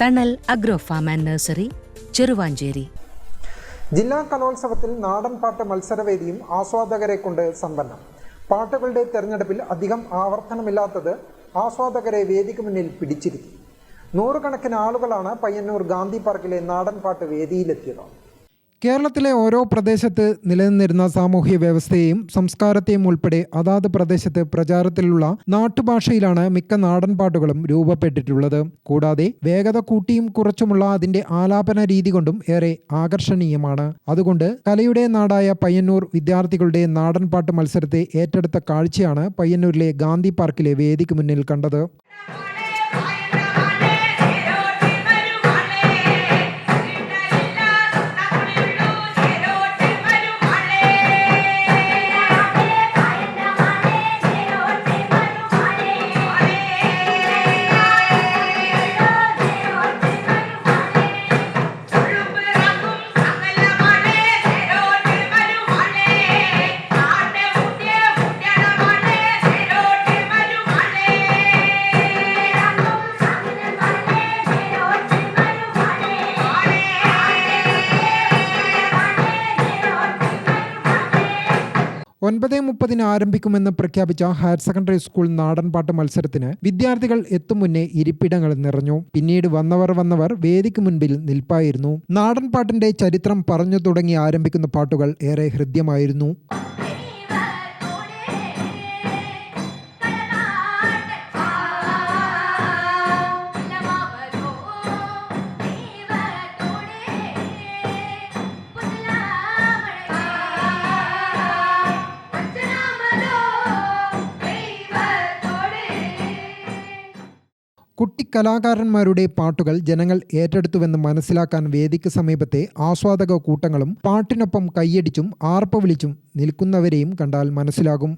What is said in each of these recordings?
Thanal agro farm and nursery Cheruvanchery. ജില്ലാ കലോത്സവത്തിൽ നാടൻ പാട്ട് മത്സരവേദിയും ആസ്വാദകരെ കൊണ്ട് സമ്പന്നം. പാട്ടുകളുടെ തെരഞ്ഞെടുപ്പിൽ അധികം ആവർത്തനമില്ലാത്തത് ആസ്വാദകരെ വേദിക്ക് മുന്നിൽ പിടിച്ചിരുത്തി. നൂറുകണക്കിന് ആളുകളാണ് പയ്യന്നൂർ ഗാന്ധി പാർക്കിലെ നാടൻ പാട്ട് വേദിയിലെത്തിയത്. കേരളത്തിലെ ഓരോ പ്രദേശത്ത് നിലനിന്നിരുന്ന സാമൂഹ്യ വ്യവസ്ഥയെയും സംസ്കാരത്തെയും ഉൾപ്പെടെ അതാത് പ്രദേശത്ത് പ്രചാരത്തിലുള്ള നാട്ടുഭാഷയിലാണ് മിക്ക നാടൻ പാട്ടുകളും രൂപപ്പെട്ടിട്ടുള്ളത്. കൂടാതെ വേഗത കൂട്ടിയും കുറച്ചുമുള്ള അതിന്റെ ആലാപന രീതി കൊണ്ടും ഏറെ ആകർഷണീയമാണ്. അതുകൊണ്ട് കലയുടെ നാടായ പയ്യന്നൂർ വിദ്യാർത്ഥികളുടെ നാടൻ പാട്ട് മത്സരത്തെ ഏറ്റെടുത്ത കാഴ്ചയാണ് പയ്യന്നൂരിലെ ഗാന്ധി പാർക്കിലെ വേദിക്ക് മുന്നിൽ കണ്ടത്. ഒൻപത് മുപ്പതിന് ആരംഭിക്കുമെന്ന് പ്രഖ്യാപിച്ച ഹയർ സെക്കൻഡറി സ്കൂൾ നാടൻപാട്ട് മത്സരത്തിന് വിദ്യാർത്ഥികൾ എത്തും മുന്നേ ഇരിപ്പിടങ്ങൾ നിറഞ്ഞു. പിന്നീട് വന്നവർ വന്നവർ വേദിക്ക് മുൻപിൽ നിൽപ്പായിരുന്നു. നാടൻപാട്ടിന്റെ ചരിത്രം പറഞ്ഞു തുടങ്ങി ആരംഭിക്കുന്ന പാട്ടുകൾ ഏറെ ഹൃദ്യമായിരുന്നു. കുട്ടിക്കലാകാരന്മാരുടെ പാട്ടുകൾ ജനങ്ങൾ ഏറ്റെടുത്തുവെന്ന് മനസ്സിലാക്കാൻ വേദിക്ക് സമീപത്തെ ആസ്വാദക കൂട്ടങ്ങളും പാട്ടിനൊപ്പം കൈയടിച്ചും ആർപ്പ് വിളിച്ചും നിൽക്കുന്നവരെയും കണ്ടാൽ മനസ്സിലാകും.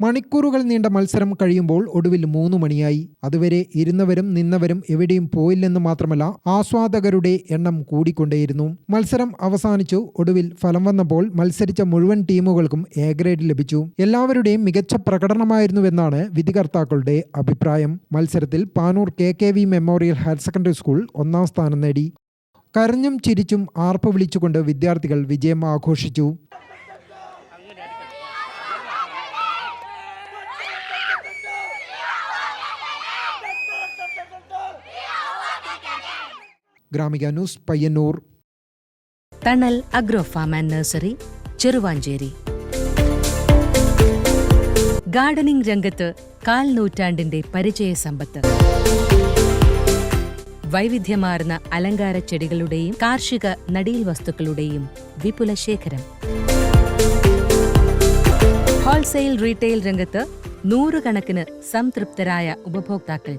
മണിക്കൂറുകൾ നീണ്ട മത്സരം കഴിയുമ്പോൾ ഒടുവിൽ മൂന്ന് മണിയായി. അതുവരെ ഇരുന്നവരും നിന്നവരും എവിടെയും പോയില്ലെന്ന് മാത്രമല്ല ആസ്വാദകരുടെ എണ്ണം കൂടിക്കൊണ്ടേയിരുന്നു. മത്സരം അവസാനിച്ചു. ഒടുവിൽ ഫലം വന്നപ്പോൾ മത്സരിച്ച മുഴുവൻ ടീമുകൾക്കും എ ഗ്രേഡ് ലഭിച്ചു. എല്ലാവരുടെയും മികച്ച പ്രകടനമായിരുന്നുവെന്നാണ് വിധികർത്താക്കളുടെ അഭിപ്രായം. മത്സരത്തിൽ Panoor K K V memorial higher secondary school ഒന്നാം സ്ഥാനം നേടി. കരഞ്ഞും ചിരിച്ചും ആർപ്പ് വിളിച്ചുകൊണ്ട് വിദ്യാർത്ഥികൾ വിജയം ആഘോഷിച്ചു. Gramika news Payyanur. Thanal agro farm and nursery Cheruvanchery. Gardening രംഗത്ത് കാൽ നൂറ്റാണ്ടിന്റെ പരിചയ സമ്പത്ത്. വൈവിധ്യമാർന്ന അലങ്കാര ചെടികളുടെയും കാർഷിക നടീൽ വസ്തുക്കളുടെയും വിപുല ശേഖരം. ഹോൾസെയിൽ റീറ്റെയിൽ രംഗത്ത് നൂറുകണക്കിന് സംതൃപ്തരായ ഉപഭോക്താക്കൾ.